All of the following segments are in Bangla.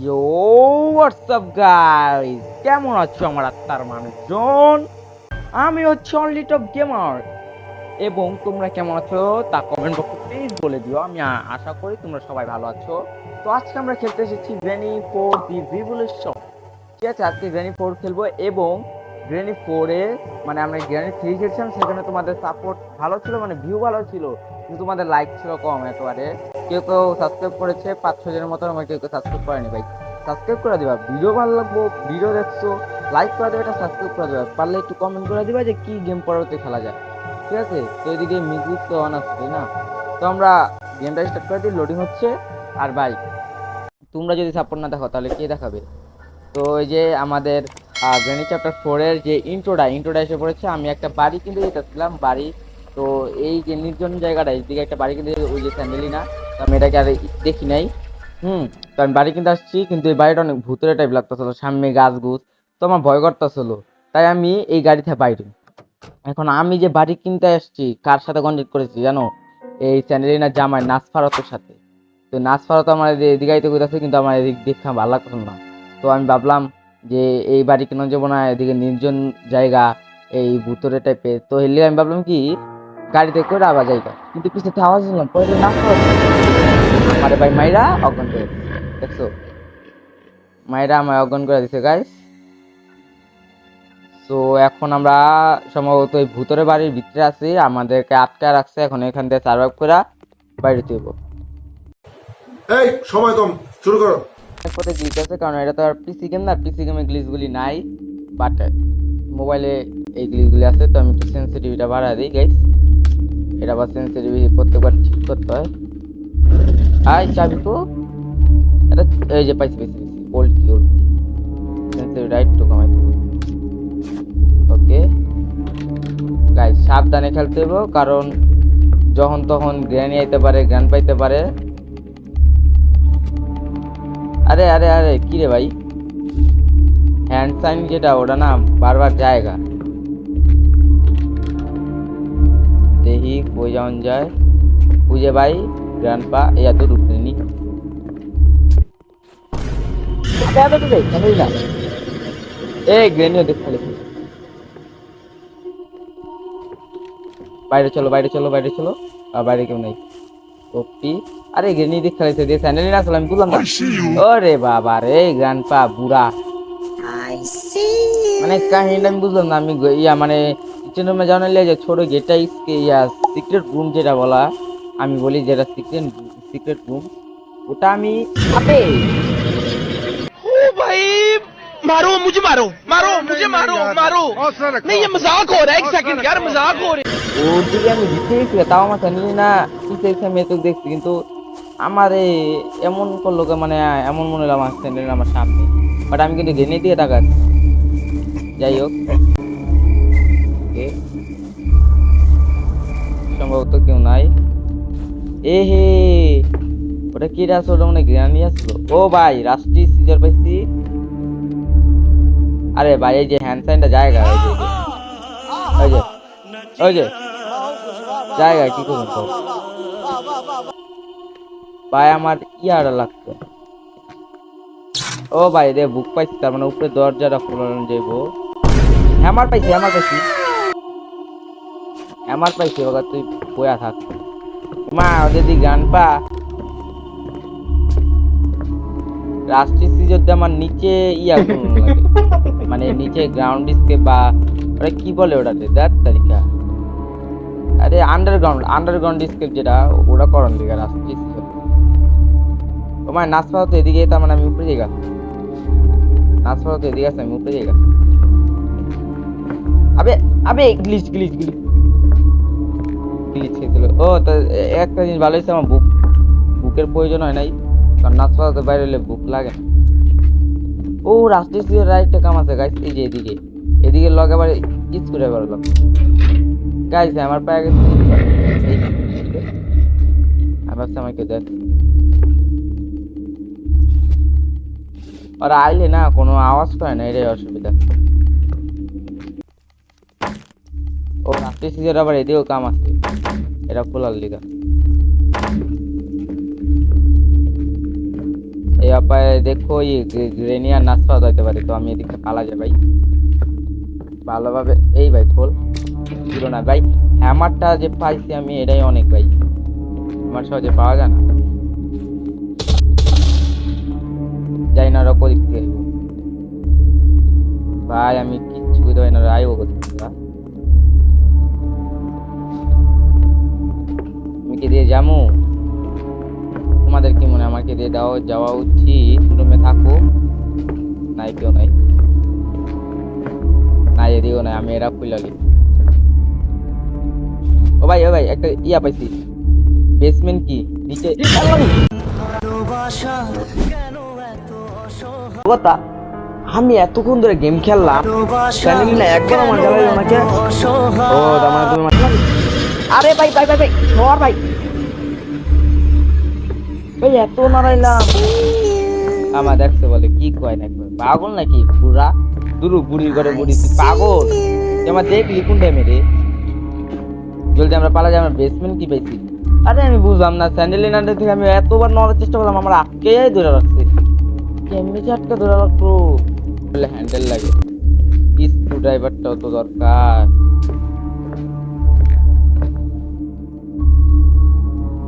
ইয়ো হোয়াটসঅ্যাপ গাইস কেমন আছো আমার আত্মার মানুষজন? আমি হচ্ছে অনলি টপ গেমার এবং তোমরা কেমন আছো তা কমেন্ট বক্সে প্লিজ বলে দিও। আমি আশা করি তোমরা সবাই ভালো আছো। তো আজকে আমরা খেলতে এসেছি ভেনি ফোর দি রিভলিউশন ঠিক আছে? আজকে ভেনি ফোর খেলব এবং গ্র্যানি ফোরে মানে আমরা গ্র্যানি থ্রি খেলছিলাম সেখানে তোমাদের সাপোর্ট ভালো ছিল মানে ভিউ ভালো ছিল, কিন্তু তোমাদের লাইক ছিল কম একেবারে। কেউ কেউ সাবস্ক্রাইব করেছে, পাঁচ ছজনের জনের মতো আমার কেউ কেউ সাবস্ক্রাইব করেনি ভাই। সাবস্ক্রাইব করে দিবা ভিডিও ভালো লাগবো ভিডিও দেখছ লাইক করে দেবে, এটা সাবস্ক্রাইব করে দেবে। পারলে একটু কমেন্ট করে দিবা যে কি গেম পরবর্তী খেলা যায়। ঠিক আছে? তো এদিকে মিউজিক তো অন তাই না? তো আমরা গেমটা স্টার্ট করে দিই লোডিং হচ্ছে, আর ভাই তোমরা যদি সাপোর্ট না দেখো, তাহলে কে দেখাবে? তো এই যে আমাদের গ্রেনি চ্যাপ্টার ফোরের যে ইন্ট্রোটা ইন্ট্রোটা এসে পড়েছে, আমি একটা বাড়ি কিনতে যেতেছিলাম, বাড়ি। তো এই যে নির্জন জায়গাটা এইদিকে একটা বাড়ি কিনতে ওই যে স্যান্ডেলি না তো আমি এটাকে আর দেখি নাই। হুম, তো আমি বাড়ি কিনতে আসছি, কিন্তু এই বাড়িটা অনেক ভূতের টাইপ লাগতেছিল, সামনে গাছ গুছ তো আমার ভয় করতেছিল। তাই আমি এই গাড়িতে বাইরে। এখন আমি যে বাড়ি কিনতে আসছি, কার সাথে কন্ট্যাক্ট করেছি জানো? এই স্যান্ডেলিনা জামাই নাচ ফারতের সাথে। তো নাচ ফারত আমার এদি- এদিকে আইতে কিন্তু আমার এদিক দেখা ভালো লাগতো না। তো আমি ভাবলাম যে এই বাড়ি কেন যাব না, এদিকে নির্জন জায়গা, এই ভূতরে টাইপের তো হেলে আমি ভাবলাম কি, গাড়িতে করে আবার যাইবা। কিন্তু পিছনে আওয়াজ শুনলাম পরে নাচ আরে ভাই, মাইরা অজ্ঞান করে দেখছ? মাইরা আমায় অজ্ঞান করে দিছে গাইস তো এখন আমরা সম্ভবত এই ভূতরে বাড়ির ভিতরে আছি। আমাদেরকে আটকায় রাখছে, এখন এখান থেকে সার্ভাইভ করে বাইরে তুইব এই, সময় কম, শুরু করো। পথে গ্লিচ আছে, কারণ এটা তো আর পিসি গেম না পিসি গেমে গ্লিচগুলি নাই বাট মোবাইলে এই গ্লিচগুলি আছে, তো আমি একটু সেন্সিটিভিটা বাড়া দিই গাইস এটা আবার সেন্সিটিভিটি প্রত্যেকবার ঠিক করতে হয়। আই চাবি তো এটা এই যে পাইছি পাইছি পাইছি। ওল্ড কি ওল্ড কি সেন্সিটিভিটা একটু কমাই ওকে গাইস সাবধানে খেলতে হবে কারণ যখন তখন গ্র্যানি আইতে পারে গ্র্যান পাইতে পারে আরে আরে আরে কি রে ভাই? হ্যান্ড সাইন যেটা ওটা না বারবার জায়গা। দেখি কই যাওন যায়। বুঝে ভাই গ্র্যান্ড পা এই এত ঢুকতে নি। এই গ্রেনিও দেখ খালি বাইরে চলো বাইরে চলো বাইরে চলো। আর বাইরে কেউ নেই। ওপি। আরে গ্রেনি দেখ খেলেছে দিয়ে স্যান্ডেলি না আসলে আমি বুঝলাম না ওরে বাবা রে গ্র্যান্ডপা বুড়া I see. মানে কাহিনীটা আমি বুঝলাম না আমি গ- ইয়া মানে কিচেন রুমে যাওয়ার নিলে যে ছোট গেটটা ইয়া সিক্রেট রুম যেটা বলা আমি বলি যেটা সিক্রেট সিক্রেট রুম ওটা আমি আবে ओ भाई मारो मुझे मारो मारो मुझे मारो मारो नहीं ये मजाक हो रहा है एक सेकंड यार मजाक हो रहा है ওর দিকে আমি দিতে গেছি তাও আমার জানি না পিছে এসে আমি এত দেখছি কিন্তু আমারে এমন করল মানে এমন মনে হলো আমার স্যান্ডেল আমার সামনে বাট আমি কিন্তু গেনে দিয়ে তাকাচ্ছি যাই হোক. সম্ভবত কেউ নাই। এ হে, ওটা কি রে আসলো মানে গ্রানি আসলো? ও ভাই রাষ্ট্রীয় সিজার পাইছি। আরে ভাই, এই যে হ্যান্ড সাইনটা জায়গা, এই যে ওই যে। জায়গা, কি করুন তো? ভাই, আমার ইয়ার লাগতো ও ভাই, রে, বুক পাইছি, তার মানে উপরে দরজাটা খোলানো যাইব। হ্যামার পাইছি হ্যামার পাইছি। হ্যামার পাইছি বাবা তুই বয়া থাক। মা যদি গান পা। রাষ্ট্রীয় সিজন আমার নিচে ইয়া মানে নিচে গ্রাউন্ড স্কেপ বা ওটা কি বলে ওটাতে? দেখ তারিখা আরে আন্ডারগ্রাউন্ড আন্ডারগ্রাউন্ড স্কেপ যেটা ওটা করন দিকে, রাষ্ট্রীয় তোমার নাচ পাওয়া তো এদিকে তার মানে আমি উপরে যাই নাচ পাওয়া তো এদিকে আছে, আমি উপরে যাই আবে আবে গ্লিচ গ্লিচ গ্লিচ গ্লিচ খেয়েছিল ও, তো একটা জিনিস ভালো হয়েছে, আমার বুক বুকের প্রয়োজন হয় নাই। কারণ নাচ পাওয়া তো বাইরে হলে বুক লাগে ও, রাষ্ট্রীয় সিজন রাইটটা কাম আছে গাইস এই যে এদিকে। এদিকে লগে আবার স্ক্রু ড্রাইভার লগ গাইস আমার পায়ে গেছে। আমি ভাবছি আমাকে দেখ। ওরা আইলে না কোনো আওয়াজ করে না, এটাই অসুবিধা। ও রাত্রি সিজন আবার এদিকেও কাম আছে। এটা খোলার লিগা। এই অপায় দেখো এই গ্রেনিয়ার নাচ পাওয়া যেতে পারে, তো আমি এদিকে পালা যাই ভাই। ভালোভাবে, এই ভাই, খোল। ছিল না। ভাই হ্যামারটা যে পাইছি আমি, এটাই অনেক ভাই। আমার সহজে পাওয়া যায় না। যাই না ওরা কোদিক থেকে। ভাই, আমি কিচ্ছু পারি না আইবো কোদিক থেকে? আমি কি দিয়ে যাব? তোমাদের কি মনে আমাকে দিয়ে দাও, যাওয়া উচিত? রুমে থাকো। নাই, কেউ নাই। নাই, এদিকেও নাই, আমি এরা খুললি ও ভাই ও ভাই, একটা ইয়া পাইছি। বেসমেন্ট কি? নিচে আমি এতক্ষণ ধরে গেম খেললাম না একবার আমার ও মানে তুমি আরে ভাই ভাই ভাই ভাই ভাই। ভাই, এত আমার দেখছে বলে কি কয় না পাগল নাকি বুড়া? দুরু বুড়ি করে বুড়ি, তুই পাগল? আমার দেখলি কোন টাইমে রে? জলদি আমরা পালা যাই, আমরা বেসমেন্ট কি পাইছি? আরে আমি বুঝলাম না স্যান্ডেল থেকে আমি এতবার নড়ার চেষ্টা করলাম, আমার আটকে ধরে রাখছে। বলে হ্যান্ডেল লাগে। স্ক্রু ড্রাইভারটাও তো দরকার।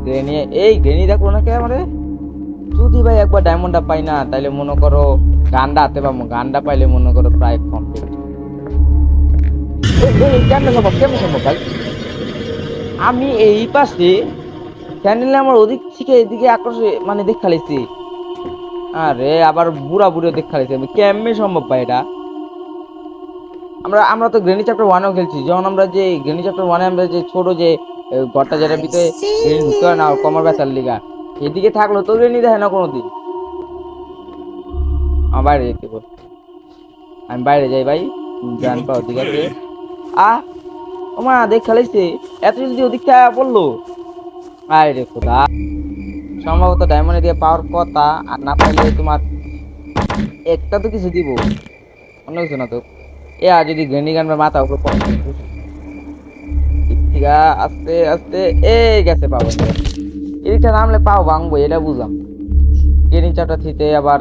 গ্রেনি এই গ্রেনি না কে আমারে যদি ভাই একবার ডায়মন্ডটা পাই না মনে করো গান্ডা হাতে পাবো। গান্ডা পাইলে মনে করো প্রায় কমপ্লিট আমি এই পাশে চ্যানেলে আমার ওদিক থেকে এদিকে আকর্ষে মানে দেখা লাইছি আরে আবার বুড়া বুড়ো দেখা লাইছি আমি কেমনে সম্ভব ভাই এটা? আমরা আমরা তো গ্রেনি চ্যাপ্টার ওয়ানেও খেলছি। যখন আমরা যে গ্রেনি চ্যাপ্টার ওয়ানে আমরা যে ছোট যে ঘরটা যেটার ভিতরে গ্রেনি ঢুকতে হয় না কমর ব্যথার লিগা এদিকে থাকল তো গ্রেনি দেখে না কোনোদিন। আমার বাইরে যেতে বল। আমি বাইরে যাই ভাই। জান পাও ঠিক আছে। আ ওমা দেখ খেলাইছে। এত জলদি ওদিক থেকে পড়ল। আয় রে খোদা। সম্ভবত ডায়মন্ড দিয়ে পাওয়ার কথা আর না পাইলে তোমার একটা তো কিছু দিব। অন্য কিছু না তো। এ আর যদি গ্রেনি গানবার মাথা উপরে ঠিক আস্তে আস্তে, এই গেছে পাবো এদিকটা নামলে পাও ভাঙবো, এটা বুঝলাম। ট্রেনিং চাপটা থিতে আবার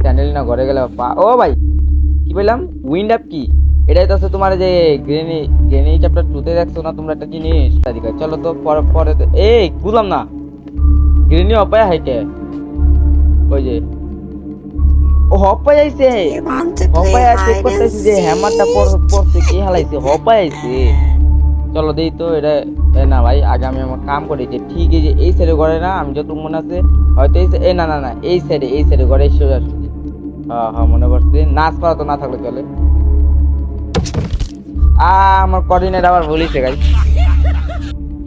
স্যান্ডেল না ঘরে গেলে পা ও ভাই, কি বললাম? উইন্ড আপ কি? এটাই তো আছে তোমার যে গ্রেনি গ্রেনি চ্যাপ্টার টুতে দেখছ না তোমরা একটা জিনিস? চলো তো পরে পরে এই, বুঝলাম না। গ্রেনি অপায় হাইটে ওই যে। ও হপায় আইছে play হপায় and করতেছি যে হ্যামারটা seek? পড়ছে কি হালাইছে হপায় আইছে চলো দেই তো এটা এ, না ভাই আগে আমি আমার কাম করি যে ঠিক এই যে, এই সাইডে করে না, আমি যত মনে আছে, হয়তো এই এ, না না না, এই সাইডে এই সাইডে করে সোজা সুজি হ্যাঁ হ্যাঁ মনে পড়ছে নাচ পারা তো না থাকলে চলে আ আমার কোঅর্ডিনেট আবার ভুলিছে গাই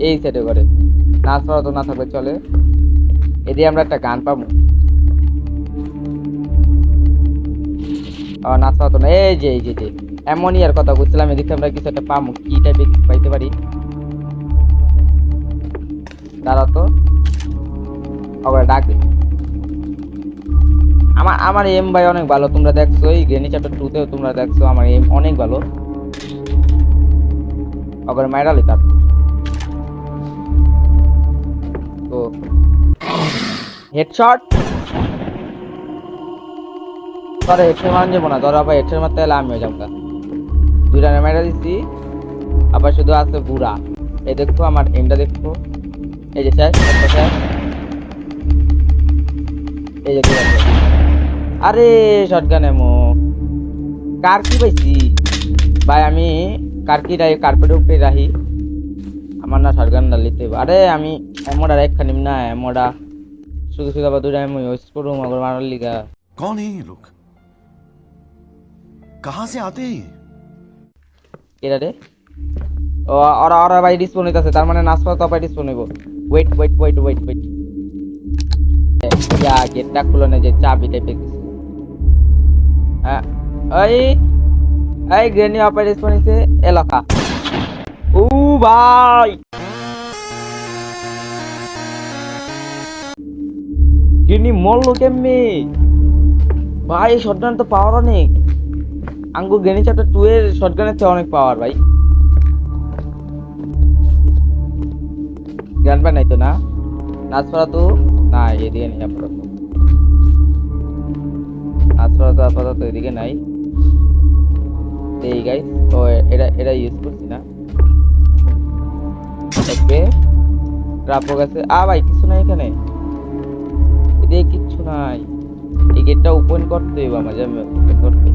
এই সাইডে করে নাচ পারা তো না থাকলে চলে এদিকে আমরা একটা গান পাবো। নাচ পারা তো না। এই যে এই যে যে, এমনই আর কথা বুঝছিলাম এদিকে আমরা কিছু একটা পাবো। কি টাইপের পাইতে পারি? দাঁড়া তো। ডাক আমার আমার এম ভাই অনেক ভালো, তোমরা দেখছ, এই গ্রেনি চ্যাপ্টার টু তেও তোমরা দেখছ, আমার এম অনেক ভালো। আবার মাইরালি তার তো হেডশট ধরো হেডশট মান যাব না ধরো আবার হেডশট মারতে হলে আমিও যাব দুই রানে দিচ্ছি আবার শুধু আছে বুড়া। এই দেখো, আমার এমটা দেখো। এই যে স্যার স্যার। এই যে আরে শটগান এমো কার কি পাইছি? ভাই, আমি কার কি রাই কার্পেটের উপরে রাহি। আমার না শটগান ডালিতে আরে, আমি এমোডা রেখা নিম না এমোডা শুধু শুধু আবার দুটো আমি ওয়েস্ট করব মগর মারার লিগা। কোন এই লোক? কাহা সে আতে এরা রে? ও ওরা ওরা ভাই ডিসপোন হইতাছে তার মানে নাসপা তো ভাই ডিসপোন হইব। Wait wait wait wait wait yeah গেটটা খুলো না যে চাবি টাইপের কিছু। হ্যাঁ ওই এই গ্রেনি অপারেট ডিসপোন হইছে এলাকা। ও ভাই! গ্রেনি মরলো কেমনে? ভাই শটগান তো পাওয়ার অনেক। আঙ্গু গ্রেনি চ্যাপ্টার টু এর শটগানের থেকে অনেক পাওয়ার ভাই। গ্র্যান্ড প্যান নাই তো না? নাচ পড়া তো? না এদিকে নেই আপাতত। আপাতত আপাতত এদিকে নাই। এই গাইস ও এটা এটা ইউজ করছি না। ওকে ট্রাপো গেছে। আ, ভাই, কিছু নাই এখানে। এদিকে কিচ্ছু নাই। এই গেটটা ওপেন করতে হবে আমার, যে ওপেন করতে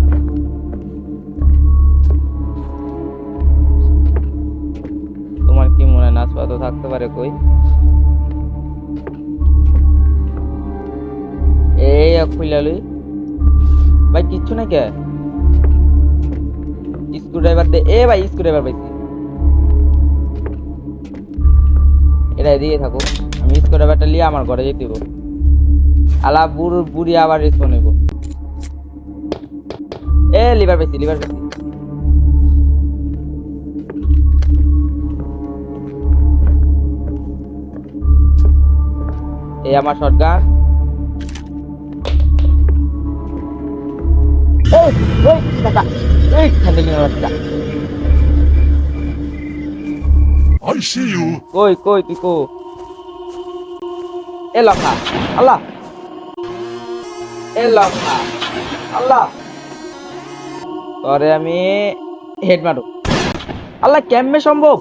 তোমার কি মনে হয় নাচপাতো থাকতে পারে কই? এই খুইলা লই। ভাই, কিচ্ছু নাই কে? স্ক্রু ড্রাইভার দে। এ ভাই স্ক্রু ড্রাইভার পাইছি। এটা এদিকে থাকো। আমি স্ক্রু ড্রাইভারটা নিয়ে আমার ঘরে যেতে দিব আলা বুড় বুড়ি আবার রেসপন্স নেব এ লিভার পাইছি লিভার পাইছি এই আমার শটগান এই এই টাকা এই খান্ডে কিনে বাচ্চা I see you. কই কই তুই কো? এ লখা আল্লাহ এ লখা আল্লাহ তরে আমি হেড মারো আল্লাহ কেমনে সম্ভব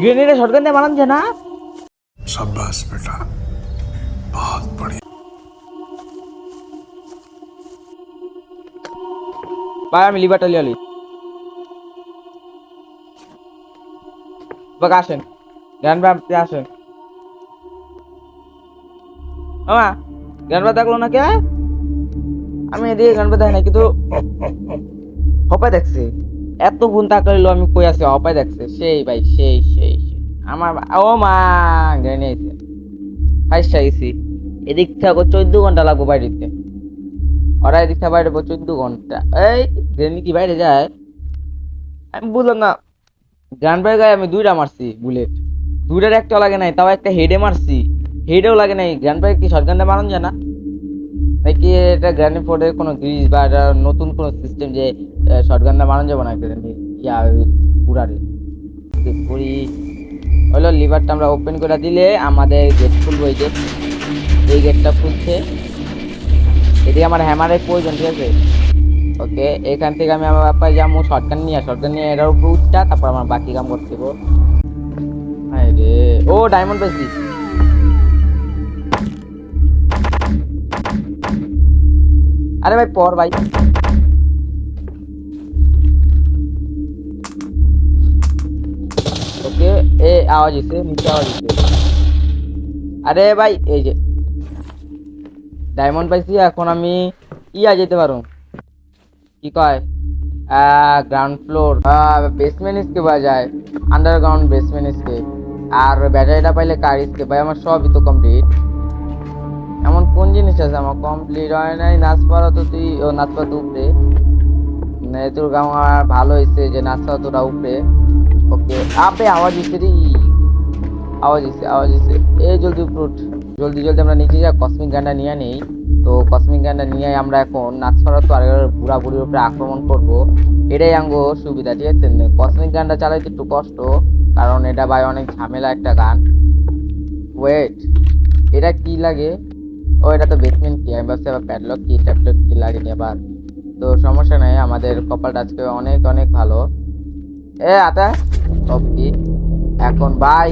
গ্রেনেডে শটগান দিয়ে মারান যায় না शाबाश बेटा बहुत बढ़िया ভাই আমি লিভারটা লিয়ে বাক আসেন। জ্ঞান আপনি আসেন। দেখল না কে আমি এদিকে দেখি না কিন্তু হপায় দেখছে। এত গুণ আমি কই আছি দেখছে। সেই ভাই, সেই সেই। আমার ও মা আইছে এদিক থেকে চোদ্দ ঘণ্টা লাগবো বাইরেতে ওরা এদিক থেকে বাইরে, চোদ্দ ঘণ্টা। এই ট্রেন কি বাইরে যায়? আমি বুঝলাম না। গান বাইরে গায়ে আমি দুইটা মারছি, বুলেট। দুইটার একটা লাগে নাই, তাও একটা হেডে মারছি। হেডেও লাগে নাই গ্র্যান্ডপাই কি শটগানটা মারানো যায় না? নাকি এটা গ্র্যান্ড ফোর্ডের কোনো গ্রিজ বা এটা নতুন কোনো সিস্টেম যে শটগানটা মারানো যাবে না গ্র্যান্ড ইয়া পুরারে করি হলো লিভারটা আমরা ওপেন করে দিলে আমাদের গেট খুলবো এই যে এই গেটটা খুলছে। এদিকে আমার হ্যামারের প্রয়োজন, ঠিক আছে? ওকে, এখান থেকে আমি আমার ব্যাপারে যাব শর্টগান নিয়ে শর্টগান নিয়ে এটার উপর তারপর আমার বাকি কাম করতে হায় রে, ও ডায়মন্ড পেয়েছি আরে ভাই, পর ভাই। ওকে, এ, আওয়াজ এসে নিচে আওয়াজ এসে আরে ভাই, এই যে। ডায়মন্ড পাইছি এখন আমি ইয়া যেতে পারো কি কয়? গ্রাউন্ড ফ্লোর বেসমেন্ট পাওয়া যায়। আন্ডারগ্রাউন্ড বেসমেন্ট স্কেপ আর ব্যাটারিটা পাইলে কার স্কেপ ভাই, আমার সবই তো কমপ্লিট এমন কোন জিনিস আছে? আমার কমপ্লিট হয় নাই। নাচ নাচপাড়া তো তুই, ও, নাচপাড়া তো উপরে। তোর আমার ভালো হয়েছে যে নাচ নাচপাড়া তোরা উপরে। ওকে। আপে, আওয়াজ হচ্ছে রে। আওয়াজ হচ্ছে আওয়াজ হচ্ছে এই জলদি উপরে। জলদি জলদি আমরা নিচে যা কসমিক গানটা নিয়ে নেই তো কসমিক গানটা নিয়ে আমরা এখন নাচপাড়া তো আর বুড়া বুড়ির উপরে আক্রমণ করব। এটাই আঙ্গো সুবিধা, ঠিক আছে? কসমিক গানটা চালাইতে একটু কষ্ট, কারণ এটা ভাই অনেক ঝামেলা একটা গান ওয়েট এটা কি লাগে? ও, এটা তো বেসমেন্ট কি? আমি ভাবছি আবার প্যাডলক কি ট্যাবলেট কি লাগে আবার। তো সমস্যা নাই, আমাদের কপালটা আজকে অনেক অনেক ভালো। এ, আতা সব কি এখন ভাই,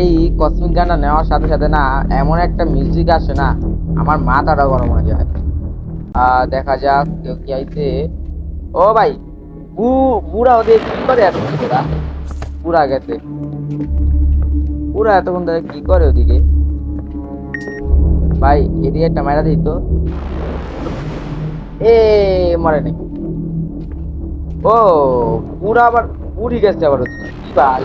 এই কসমিক গানটা নেওয়ার সাথে সাথে না, এমন একটা মিউজিক আসে না আমার মাথাটা গরম হয়ে যায়। আহ, দেখা যাক কেউ কি আইছে। ও ভাই বু বুড়া ওদের কি করে এত বুড়া বুড়া গেছে। বুড়া এতক্ষণ ধরে কি করে ওদিকে? ভাই এদিকে একটা মাইরা দিত এ মরে নাই। ও পুরা আবার পুরি গেছে আবার। কি ভাই?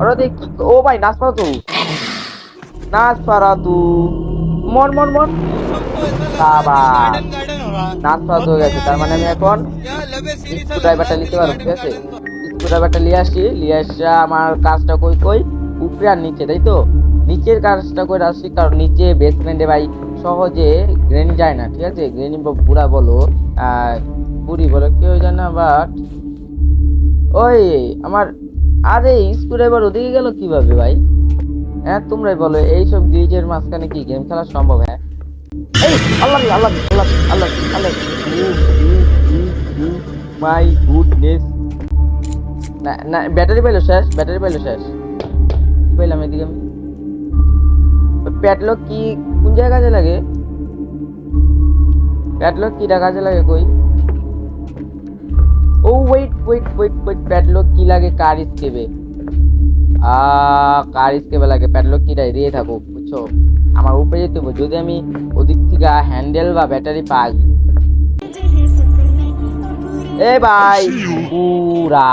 ওরা দেখ ও ভাই নাচ পারা তু। নাচ পারা তু। মন মন মন। বাবা পারা হয়ে গেছে। তার মানে আমি এখন স্ক্রু ড্রাইভারটা নিতে পারব, ঠিক আছে? স্ক্রু ড্রাইভারটা নিয়ে আসি, নিয়ে আসে আমার কাজটা কই কই? উপরে আর নিচে, তাই তো? নিচের কাজটা করে আসি, কারণ নিচে বেসমেন্টে ভাই সহজে গ্রেনি যায় না, ঠিক আছে? গ্রেনি বুড়া বলো বুড়ি বলো কেউ জানে না? বাট ওই আমার, আরে স্ক্রুড্রাইভার ওদিকে গেল কীভাবে ভাই? হ্যাঁ তোমরাই বলো, এইসব গ্রিজের মাঝখানে কি গেম খেলা সম্ভব হ্যাঁ? আল্লাহ আল্লাহ আল্লাহ আল্লাহ আল্লাহ মাই গুডনেস না না, ব্যাটারি পাইলো শেষ, ব্যাটারি পাইলো শেষ। কি পাইলাম এদিকে আমি? প্যাটলক কি, কোন জায়গায় কাজে লাগে? প্যাটলক কিটা কাজে লাগে, কই? ও wait wait wait wait padlock কি লাগে, কার স্কেপে? আ কার স্কেপে লাগে? প্যাডলক কিটা এড়িয়ে থাকো বুঝছ? আমার উপরে যেতে যদি আমি ওদিক থেকে হ্যান্ডেল বা ব্যাটারি পাই। এ ভাই পুরা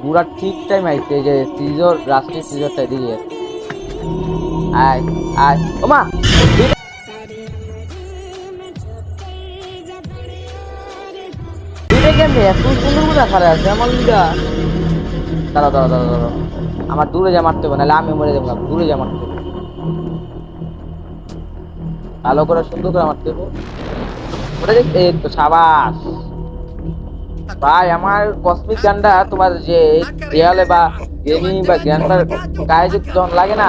পুরা ঠিক টাইম আইছে যে সিজর রাষ্ট্রীয় সিজরটা দিয়ে। আয় আয়। ওমা কেমনে? এত সুন্দর করে রাখা আছে আমার লিগা আমার দূরে যা মারতে হবে, নাহলে আমি মরে যাব দূরে যা মারতে হবে। ভালো করে সুন্দর করে মারতে হবে। ওটা দেখ এই তো সাবাস। ভাই, আমার কসমিক তোমার যে দেয়ালে বা গেমিং বা গ্যান্ডার গায়ে যে যখন লাগে না,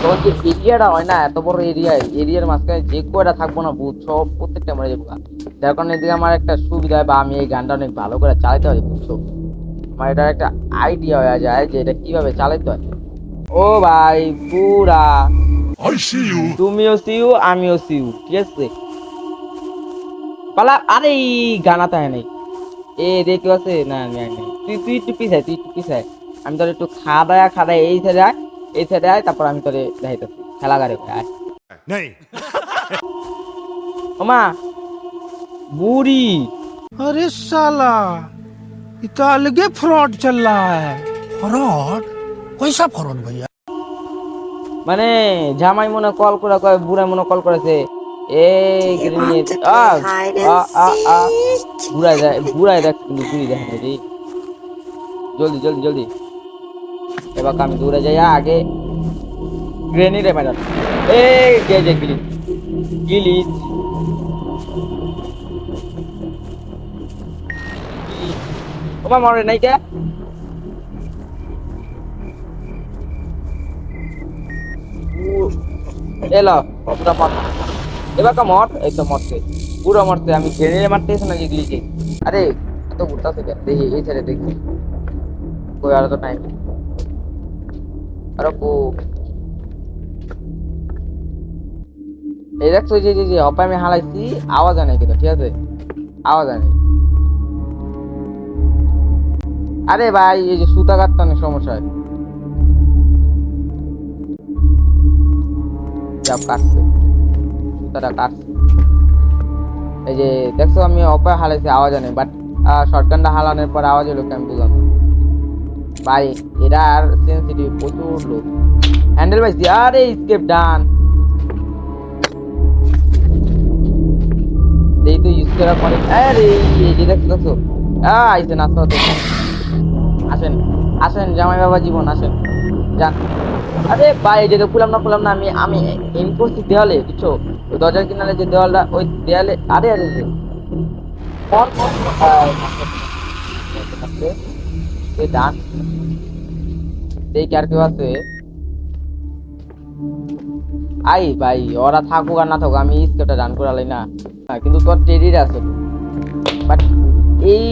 তখন যে এরিয়াটা হয় না, এত বড় এরিয়া এরিয়ার মাঝখানে যে কয়টা থাকব না বুথ সব প্রত্যেকটা মরে যাব যার কারণে এদিকে আমার একটা সুবিধা বা আমি এই গানটা অনেক ভালো করে চালাতে পারি, বুঝছ? আমার এটার একটা আইডিয়া হয়ে যায় যে এটা কীভাবে চালাইতে হয়। ও ভাই পুরা। তুমিও সিউ আমিও সিউ ঠিক আছে? পালা আরে গানা তাই নাই। এ রে আছে? না আমি নাই। তুই তুই একটু পিছায় তুই একটু পিছাই আমি তোর একটু খাদায় খাদায় এই সাইডে আয় এই সাইডে আয় তারপর আমি তোরে দেখাইতেছি। খেলাঘরে আয়। নেই। ওমা বুড়ি। আরে শালা। ये तो अलगे फ्रॉड चल रहा है फ्रॉड कैसा फ्रॉड भैया মানে জামাই মনে কল করে কয় বুড়া মনে কল করেছে এ Do you want to a play hide a a a and seek? বুড়াই যায় বুড়াই দেখ কিন্তু বুড়ি দেখে না রে জলদি জলদি জলদি এবার আমি দূরে যাই আগে গ্রেনিডে ম্যাডাম এই গে যে গিলি গিলিচ নাই কে? এলো পুরা মর এবার কা মর এই তো মরছে পুরো মরছে আমি গ্রেনেডে মারতেছি না গিলিচে আরে, এত দেখি, এই ছেড়ে দেখি। কই, আর তো নাই। আরে কো। এই দেখছ যে যে, অপায় আমি হালাইছি, আওয়াজ আনে কিন্তু, ঠিক আছে? আওয়াজ আনে। আরে ভাই, এই যে সুতা কাটতে অনেক সমস্যা হয়। এই যে, দেখছ, আমি অপায় আওয়াজ আনে বাট হালানোর পর আওয়াজ হলো ভাই এটা আর সেন্সিটিভ প্রচুর লোক। হ্যান্ডেল পাইছি আরে স্কেপ ডান এই তো ইউজ পরে, আরে, এই যে, দেখছ দেখছ। আইসে হতে আসেন আসেন জামাই বাবা জীবন আসেন। যান। আরে ভাই যে তো খুলাম না খুলাম না আমি আমি এম করছি দেওয়ালে বুঝছ? ওই দরজার কিনারে যে দেওয়ালটা ওই দেওয়ালে আরে আরে আরে। ডান। এই কি আর কেউ আছে? আই ভাই ওরা থাকুক আর না থাকুক আমি স্কেপটা ডান করালাই না। হ্যাঁ, কিন্তু তোর টেরির আছে। বাট এই,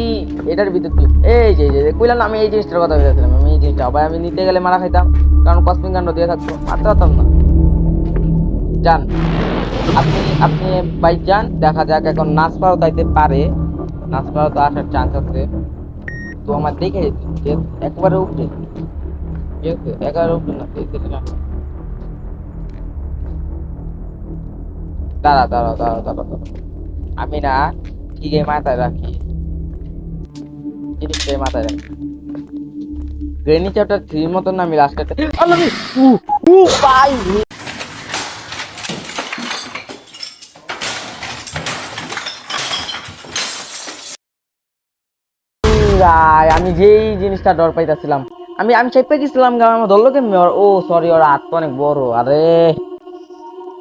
এটার ভিতর তুই এই যে যে কইলাম আমি এই জিনিসটার কথা বলেছিলাম আমি এই জিনিসটা আবার আমি নিতে গেলে মারা খাইতাম, কারণ কসমিক কাণ্ড দিয়ে থাকতো, মারতে পারতাম না। যান, আপনি আপনি বাইক যান, দেখা যাক এখন নাচ পাও তাইতে পারে, নাচ পাও তো আসার চান্স আছে। তো আমার দেখে যে একবারে উপরে ঠিক এগারো উপরে না দাঁড়া দাঁড়া দাঁড়া দাঁড়া দাঁড়া আমি না ঠিক এই মাথায় রাখি? জিনিসটাই মাথায় গ্রেনি চ্যাপ্টার থ্রির মতন আমি লাস্টে আল্লাহ উ উ ভাই রাই, আমি যেই জিনিসটা ডর পাইতাছিলাম আমি আমি চেপে গেছিলাম গা আমার ধরলো কেমনি? ও সরি ওর হাত অনেক বড়। আরে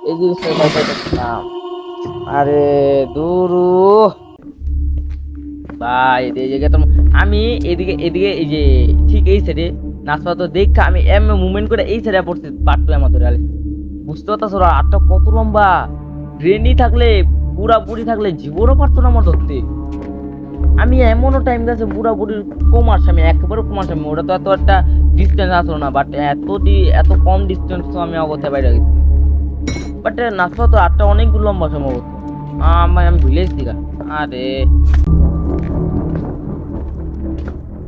এই জিনিসটা ভয় পাইতাছিলাম। আরে দুরু ভাই জায়গায় তো আমি এদিকে এদিকে এই যে ঠিক এই সাইডে নাচপা তো আমি এম মুভমেন্ট করে এই সাইডে পড়ছি বুঝতে কত লম্বা? রেনি থাকলে থাকলে জীবনও পারতো না আমার ধরতে। আমি এমনও টাইম গেছে বুড়া বুড়ির সামনে একেবারে কমার সামনে ওটা তো এত একটা ডিস্টেন্স আসলো না বাট এত এত কম ডিস্টেন্স আমি অগত্যায় বাইরে গেছি। বাট নাচপা তো আটটা অনেক লম্বা সম্ভবত। আমি আমি ভুলেছি আরে।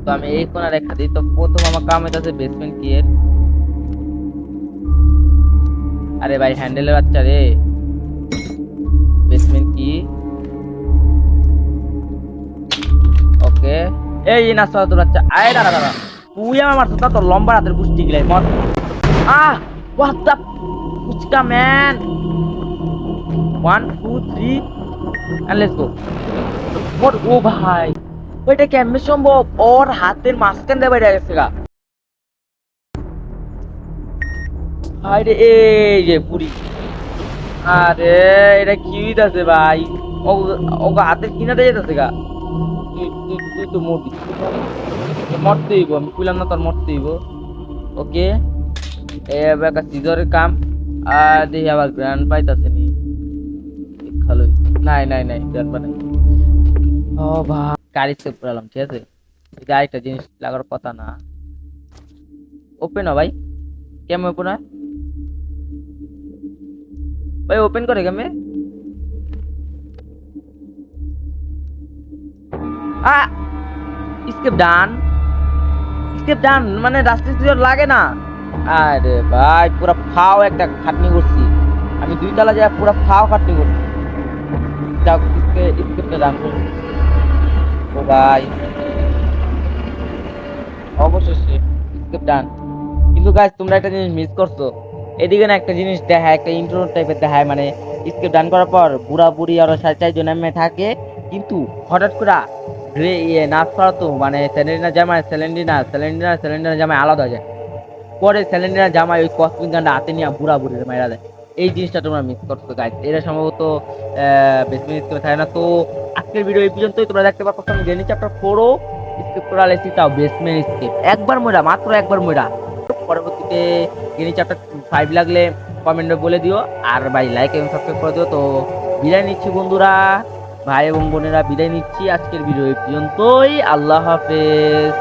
তো আমি এই কোনা রেখা দিই। তো প্রথম আমার কাম হইতাছে বেসমেন্ট কি এর আরে ভাই হ্যান্ডেলের বাচ্চা রে। বেসমেন্ট কি? ওকে। এই না সব তোর বাচ্চা। আয় দাঁড়া দাঁড়া। তুই আমার মারছো তা তোর লম্বা রাতের গুষ্টি গিলাই, মর। আহ what the fuchka man one two three and go what ও ভাই। ওইটা কেমনে সম্ভব? ওর হাতের মাঝখান দিয়ে গেছে গা। আরে, এই যে পুরি আরে, এটা কি হইতাছে ভাই? ও ও হাতের কিনারে যেতেছে গা। তুই তুই তুই তো মরবি। মরতে হইব, আমি কইলাম না তোর মরতে হইব। ওকে? এবার একটা সিজরের কাম। আর দেখি আবার গ্র্যান্ড পাইতাছে নি। নাই নাই নাই গ্র্যান্ড ও ভাই। গাড়ি সেভ ঠিক আছে? এটা আরেকটা জিনিস লাগার কথা না। ওপেন হ ভাই। কেমন ওপেন হয়? ভাই ওপেন করে কেমনে? স্কেপ ডান স্কেপ ডান মানে রাস্তা লাগে না। আরে ভাই, পুরা ফাও একটা খাটনি করছি। আমি দুই তলা যায় পুরা ফাও খাটনি করছি। যাও স্কেপটা ডান করছি। ভাই অবশেষে স্কেপ ডান কিন্তু তোমরা একটা জিনিস মিস করছ। এদিকে না একটা জিনিস দেখায়, একটা ইন্ট্রো টাইপের দেখায় মানে ডান করার পর বুড়া বুড়ি আর সাড়ে চারজন থাকে। কিন্তু হঠাৎ করে ইয়ে নাচ করা তো মানে জামায় জামায় আলাদা হয়ে যায়। পরে স্যালেন্ডিনা জামায় ওই কসমিক গানটা হাতে নিয়ে বুড়া বুড়ির মাইরা দেয় এই জিনিসটা তোমরা মিস করছ গাইস এটা সম্ভবত বেসমেন্ট স্কেপে থাকে না। তো আজকের ভিডিও এই পর্যন্তই। তোমরা দেখতে পাচ্ছ আমি জেনি চ্যাপ্টার ফোরও স্কিপ করা লেছি তাও বেসমেন্ট স্কেপ একবার মরা মাত্র একবার মরা পরবর্তীতে জেনি চ্যাপ্টার ফাইভ লাগলে কমেন্টে বলে দিও, আর ভাই লাইক এবং সাবস্ক্রাইব করে দিও। তো বিদায় নিচ্ছি বন্ধুরা, ভাই এবং বোনেরা, বিদায় নিচ্ছি আজকের ভিডিও এই পর্যন্তই। আল্লাহ হাফেজ।